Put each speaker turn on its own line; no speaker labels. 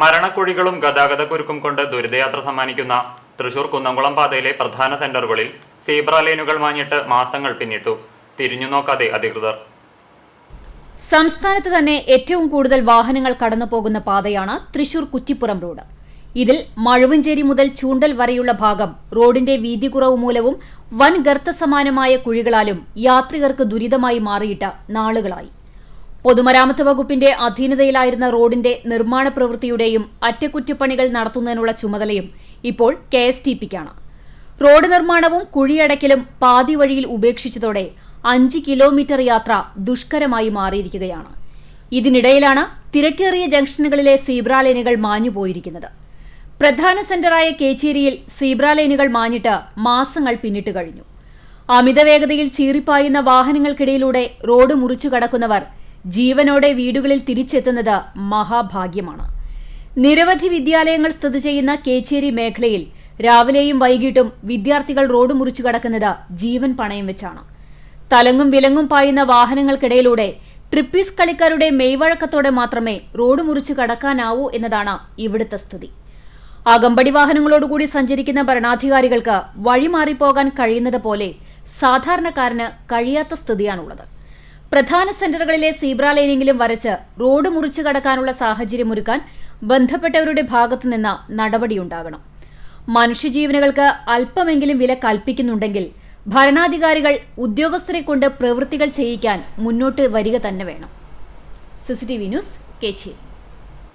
മരണക്കുഴികളും ഗതാഗതക്കുരുക്കും കൊണ്ട് ദുരിതയാത്ര സമ്മാനിക്കുന്ന തൃശൂർ കുന്നംകുളം പാതയിലെ പ്രധാന സെന്ററുകളിൽ സീബ്ര ലൈനുകൾ മാഞ്ഞിട്ട് മാസങ്ങൾ പിന്നിട്ടു. തിരിഞ്ഞു നോക്കാതെ അധികൃതർ.
സംസ്ഥാനത്ത് തന്നെ ഏറ്റവും കൂടുതൽ വാഹനങ്ങൾ കടന്നു പോകുന്ന പാതയാണ് തൃശൂർ കുറ്റിപ്പുറം റോഡ്. ഇതിൽ മഴുവഞ്ചേരി മുതൽ ചൂണ്ടൽ വരെയുള്ള ഭാഗം റോഡിന്റെ വീതി കുറവ് മൂലവും വൻ ഗർത്തസമാനമായ കുഴികളാലും യാത്രികർക്ക് ദുരിതമായി മാറിയിട്ട് നാളുകളായി. പൊതുമരാമത്ത് വകുപ്പിന്റെ അധീനതയിലായിരുന്ന റോഡിന്റെ നിർമ്മാണ പ്രവൃത്തിയുടെയും അറ്റകുറ്റപ്പണികൾ നടത്തുന്നതിനുള്ള ചുമതലയും ഇപ്പോൾ കെ എസ് ടി പിക്കാണ്. റോഡ് നിർമ്മാണവും കുഴിയടക്കലും പാതി വഴിയിൽ ഉപേക്ഷിച്ചതോടെ അഞ്ച് കിലോമീറ്റർ യാത്ര ദുഷ്കരമായി മാറിയിരിക്കുകയാണ്. ഇതിനിടയിലാണ് തിരക്കേറിയ ജംഗ്ഷനുകളിലെ സീബ്ര ലൈനുകൾ മാഞ്ഞുപോയിരിക്കുന്നത്. പ്രധാന സെന്ററായ കേച്ചേരിയിൽ സീബ്ര ലൈനുകൾ മാഞ്ഞിട്ട് മാസങ്ങൾ പിന്നിട്ട് കഴിഞ്ഞു. അമിതവേഗതയിൽ ചീറിപ്പായുന്ന വാഹനങ്ങൾക്കിടയിലൂടെ റോഡ് മുറിച്ചു കടക്കുന്നവർ ജീവനോടെ വീടുകളിൽ തിരിച്ചെത്തുന്നത് മഹാഭാഗ്യമാണ്. നിരവധി വിദ്യാലയങ്ങൾ സ്ഥിതി ചെയ്യുന്ന കേച്ചേരി മേഖലയിൽ രാവിലെയും വൈകിട്ടും വിദ്യാർത്ഥികൾ റോഡ് മുറിച്ചു കടക്കുന്നത് ജീവൻ പണയം വെച്ചാണ്. തലങ്ങും വിലങ്ങും പായുന്ന വാഹനങ്ങൾക്കിടയിലൂടെ ട്രിപ്പീസ് കളിക്കാരുടെ മെയ്വഴക്കത്തോടെ മാത്രമേ റോഡ് മുറിച്ചു കടക്കാനാവൂ എന്നതാണ് ഇവിടുത്തെ സ്ഥിതി. അകമ്പടി വാഹനങ്ങളോടുകൂടി സഞ്ചരിക്കുന്ന ഭരണാധികാരികൾക്ക് വഴിമാറിപ്പോകാൻ കഴിയുന്നത് പോലെ സാധാരണക്കാരന് കഴിയാത്ത സ്ഥിതിയാണുള്ളത്. പ്രധാന സെന്ററുകളിലെ സീബ്ര ലൈനെങ്കിലും വരച്ച് റോഡ് മുറിച്ചു കടക്കാനുള്ള സാഹചര്യമൊരുക്കാൻ ബന്ധപ്പെട്ടവരുടെ ഭാഗത്തുനിന്ന് നടപടിയുണ്ടാകണം. മനുഷ്യജീവനുകൾക്ക് അല്പമെങ്കിലും വില കൽപ്പിക്കുന്നുണ്ടെങ്കിൽ ഭരണാധികാരികൾ ഉദ്യോഗസ്ഥരെ കൊണ്ട് പ്രവൃത്തികൾ ചെയ്യിക്കാൻ മുന്നോട്ട് വരിക തന്നെ വേണം. CCTV news Kecheri.